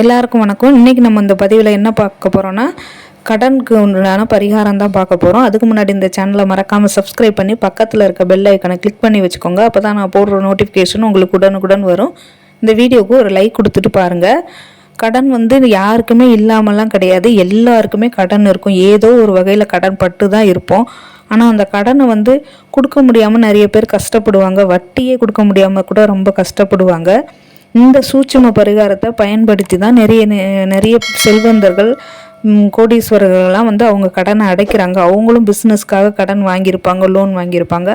எல்லாருக்கும் வணக்கம். இன்றைக்கி நம்ம இந்த பதிவில் என்ன பார்க்க போகிறோன்னா கடனுக்கு உண்டான பரிகாரம் தான் பார்க்க போகிறோம் அதுக்கு முன்னாடி இந்த சேனலை மறக்காமல் சப்ஸ்கிரைப் பண்ணி பக்கத்தில் இருக்க பெல் ஐக்கனை கிளிக் பண்ணி வச்சுக்கோங்க. அப்போ தான் நான் போடுற நோட்டிஃபிகேஷன் உங்களுக்கு உடனுக்குடன் வரும். இந்த வீடியோவுக்கு ஒரு லைக் கொடுத்துட்டு பாருங்கள் கடன் வந்து யாருக்குமே இல்லாமலாம் கிடையாது. எல்லாருக்குமே கடன் இருக்கும். ஏதோ ஒரு வகையில் கடன் பட்டு தான் இருப்போம். ஆனால் அந்த கடனை வந்து கொடுக்க முடியாமல் நிறைய பேர் கஷ்டப்படுவாங்க. வட்டியே கொடுக்க முடியாமல் கூட ரொம்ப கஷ்டப்படுவாங்க. இந்த சூட்சும பரிகாரத்தை பயன்படுத்தி தான் நிறைய நிறைய செல்வந்தர்கள் கோடீஸ்வரர்கள்லாம் வந்து அவங்க கடனை அடைக்கிறாங்க. அவங்களும் பிஸ்னஸ்க்காக கடன் வாங்கியிருப்பாங்க லோன் வாங்கியிருப்பாங்க.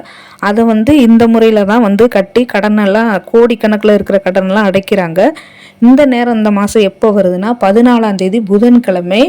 அதை வந்து இந்த முறையில் தான் வந்து கட்டி கடனெல்லாம் கோடிக்கணக்கில் இருக்கிற கடனெல்லாம் அடைக்கிறாங்க. இந்த நேரம் இந்த மாதம் எப்போ வருதுன்னா பதினாலாம் தேதி புதன்கிழமை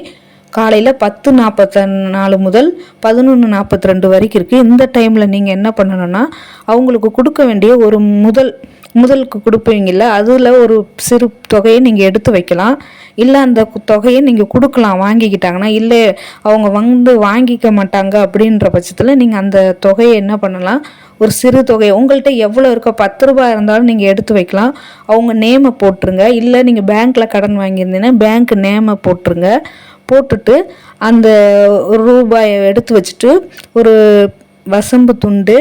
காலையில் பத்து நாற்பத்தி நாலு முதல் பதினொன்று நாற்பத்தி ரெண்டு வரைக்கும் இருக்குது இந்த டைமில் நீங்கள் என்ன பண்ணணும்னா அவங்களுக்கு கொடுக்க வேண்டிய ஒரு முதல் முதலுக்கு கொடுப்பீங்கல்ல அதில் ஒரு சிறு தொகையை நீங்கள் எடுத்து வைக்கலாம். இல்லை அந்த தொகையை நீங்கள் கொடுக்கலாம் வாங்கிக்கிட்டாங்கன்னா இல்லை அவங்க வந்து வாங்கிக்க மாட்டாங்க அப்படின்ற பட்சத்தில் நீங்கள் அந்த தொகையை என்ன பண்ணலாம்? ஒரு சிறு தொகை உங்கள்கிட்ட எவ்வளோ இருக்கோ பத்து ரூபாய் இருந்தாலும் நீங்கள் எடுத்து வைக்கலாம். அவங்க நேமை போட்டுருங்க. இல்லை நீங்கள் பேங்க்கில் கடன் வாங்கியிருந்தீங்கன்னா பேங்க் நேமை போட்டுருங்க. போட்டுட்டு அந்த ரூபாயை எடுத்து வச்சுட்டு ஒரு வசம்பு துண்டு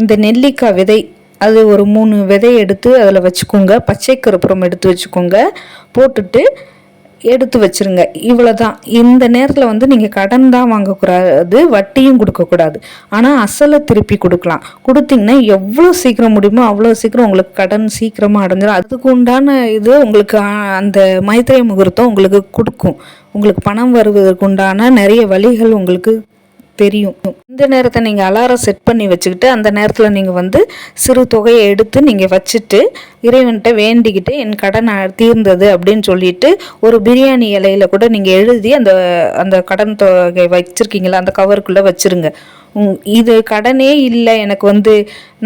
இந்த நெல்லிக்காய் விதை அது ஒரு மூணு விதை எடுத்து அதில் வச்சுக்கோங்க. பச்சை கருப்புறம் எடுத்து வச்சுக்கோங்க. போட்டுட்டு எடுத்து வச்சுருங்க. இவ்வளோ தான் இந்த நேரத்தில் வந்து நீங்கள் கடன் தான் வாங்கக்கூடாது வட்டியும் கொடுக்கக்கூடாது. ஆனால் அசலை திருப்பி கொடுக்கலாம். கொடுத்தீங்கன்னா எவ்வளோ சீக்கிரம் முடியுமோ அவ்வளோ சீக்கிரம் உங்களுக்கு கடன் சீக்கிரமாக அடைஞ்சிடும் அதுக்கு உண்டான இது உங்களுக்கு அந்த மைத்திரை முகூர்த்தம் உங்களுக்கு கொடுக்கும். உங்களுக்கு பணம் வருவதற்கு உண்டான நிறைய வழிகள் உங்களுக்கு தெரியும். இந்த நேரத்தை நீங்கள் அலாரம் செட் பண்ணி வச்சுக்கிட்டு அந்த நேரத்தில் நீங்கள் வந்து சிறு தொகையை எடுத்து நீங்கள் வச்சுட்டு இறைவன்கிட்ட வேண்டிக்கிட்டு என் கடன் தீர்ந்தது அப்படின்னு சொல்லிட்டு ஒரு பிரியாணி இலையில கூட நீங்கள் எழுதி அந்த அந்த கடன் தொகை வச்சுருக்கீங்களா? அந்த கவருக்குள்ளே வச்சுருங்க. இது கடனே இல்லை எனக்கு வந்து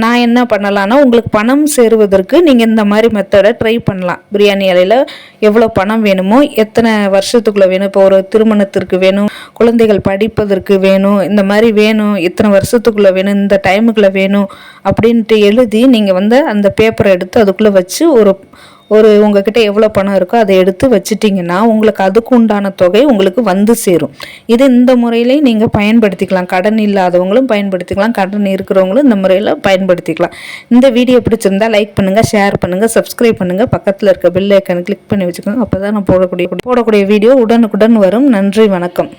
நான் என்ன பண்ணலான்னா உங்களுக்கு பணம் சேருவதற்கு நீங்கள் இந்த மாதிரி மெத்தடை ட்ரை பண்ணலாம். பிரியாணி இலையில் எவ்வளோ பணம் வேணுமோ எத்தனை வருஷத்துக்குள்ளே வேணும்? இப்போ ஒரு திருமணத்திற்கு வேணும் குழந்தைகள் படிப்பதற்கு வேணும் இந்த மாதிரி வேணும் இத்தனை வருஷத்துக்குள்ளே வேணும் இந்த டைமுக்குள்ளே வேணும் அப்படின்ட்டு எழுதி நீங்கள் வந்து அந்த பேப்பரை எடுத்து அதுக்குள்ளே வச்சு ஒரு ஒரு உங்ககிட்ட எவ்வளோ பணம் இருக்கோ அதை எடுத்து வச்சுட்டிங்கன்னா உங்களுக்கு அதுக்கு உண்டான தொகை உங்களுக்கு வந்து சேரும். இது இந்த முறையிலையும் நீங்கள் பயன்படுத்திக்கலாம். கடன் இல்லாதவங்களும் பயன்படுத்திக்கலாம். கடன் இருக்கிறவங்களும் இந்த முறையில் பயன்படுத்திக்கலாம். இந்த வீடியோ பிடிச்சிருந்தா லைக் பண்ணுங்கள் ஷேர் பண்ணுங்கள் சப்ஸ்கிரைப் பண்ணுங்கள் பக்கத்தில் இருக்க பெல் ஐக்கனை கிளிக் பண்ணி வச்சுக்கோங்க. அப்போ தான் நான் போடக்கூடிய போடக்கூடிய வீடியோ உடனுக்குடன் வரும். நன்றி வணக்கம்.